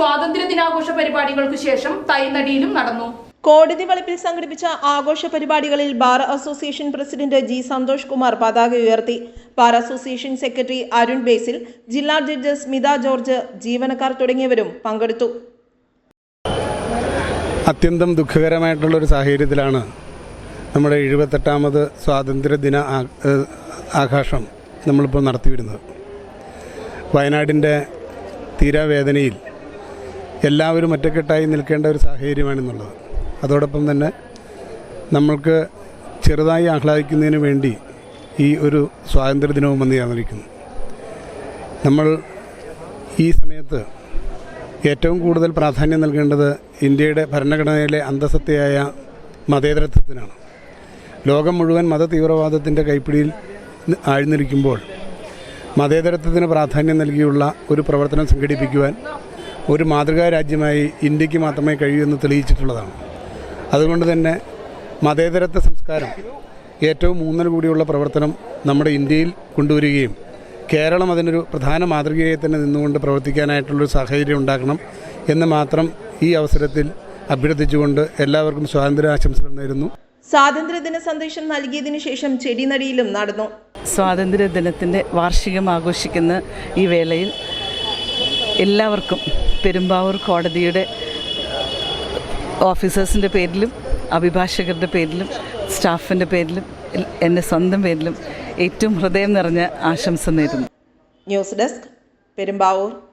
സ്വാതന്ത്ര്യ ദിനാഘോഷ പരിപാടികൾക്ക് ശേഷം തൈനടിയിലും നടന്നു. കോടതി വളപ്പിൽ സംഘടിപ്പിച്ച ആഘോഷ പരിപാടികളിൽ bar association president G Santhosh Kumar പതാക ഉയർത്തി. Bar association secretary Arun Basil ജില്ലാ ജഡ്ജ് സ്മിത ജോർജ് ജീവനക്കാർ തുടങ്ങിയവരും പങ്കെടുത്തു. അത്യന്തം ദുഃഖകരമായിട്ടുള്ള ഒരു സാഹചര്യത്തിലാണ് നമ്മുടെ എഴുപത്തെട്ടാമത് സ്വാതന്ത്ര്യദിന ആഘോഷം നമ്മളിപ്പോൾ നടത്തിവരുന്നത്. വയനാടിന്റെ തീരാവേദനയിൽ എല്ലാവരും ഒറ്റക്കെട്ടായി നിൽക്കേണ്ട ഒരു സാഹചര്യമാണെന്നുള്ളത്. അതോടൊപ്പം തന്നെ നമ്മൾക്ക് ചെറുതായി ആഹ്ലാദിക്കുന്നതിന് വേണ്ടി ഈ ഒരു സ്വാതന്ത്ര്യദിനവും വന്ന് ചേർന്നിരിക്കുന്നു. നമ്മൾ ഈ സമയത്ത് ഏറ്റവും കൂടുതൽ പ്രാധാന്യം നൽകേണ്ടത് ഇന്ത്യയുടെ ഭരണഘടനയിലെ അന്തസത്തയായ മതേതരത്വത്തിനാണ്. ലോകം മുഴുവൻ മത തീവ്രവാദത്തിന്റെ കൈപ്പിടിയിൽ ആഴ്ന്നിരിക്കുമ്പോൾ മതേതരത്വത്തിന് പ്രാധാന്യം നൽകിയുള്ള ഒരു പ്രവർത്തനം സംഘടിപ്പിക്കുവാൻ ഒരു മാതൃകാ രാജ്യമായി ഇന്ത്യയ്ക്ക് മാത്രമേ കഴിയൂ എന്ന് തെളിയിച്ചിട്ടുള്ളതാണ്. അതുകൊണ്ട് തന്നെ മതേതരത്വ സംസ്കാരം ഏറ്റവും ഊന്നൽ കൂടിയുള്ള പ്രവർത്തനം നമ്മുടെ ഇന്ത്യയിൽ കൊണ്ടുവരികയും കേരളം അതിനൊരു പ്രധാന മാതൃകയായി തന്നെ നിന്നുകൊണ്ട് പ്രവർത്തിക്കാനായിട്ടുള്ളൊരു സാഹചര്യം ഉണ്ടാക്കണം എന്ന് മാത്രം ഈ അവസരത്തിൽ അഭ്യർത്ഥിച്ചുകൊണ്ട് എല്ലാവർക്കും സ്വാതന്ത്ര്യാശംസകൾ നേരുന്നു. സ്വാതന്ത്ര്യദിന സന്ദേശം നൽകിയതിനു ശേഷം ചെടിനടിയിലും നടന്നു. സ്വാതന്ത്ര്യ ദിനത്തിന്റെ വാർഷികം ആഘോഷിക്കുന്ന ഈ വേളയിൽ എല്ലാവർക്കും പെരുമ്പാവൂർ കോടതിയുടെ ഓഫീസേഴ്സിന്റെ പേരിലും അഭിഭാഷകരുടെ പേരിലും സ്റ്റാഫിന്റെ പേരിലും എന്റെ സ്വന്തം പേരിലും ഏറ്റവും ഹൃദയം നിറഞ്ഞ ആശംസ നേരുന്നു. News desk Perumbavoor.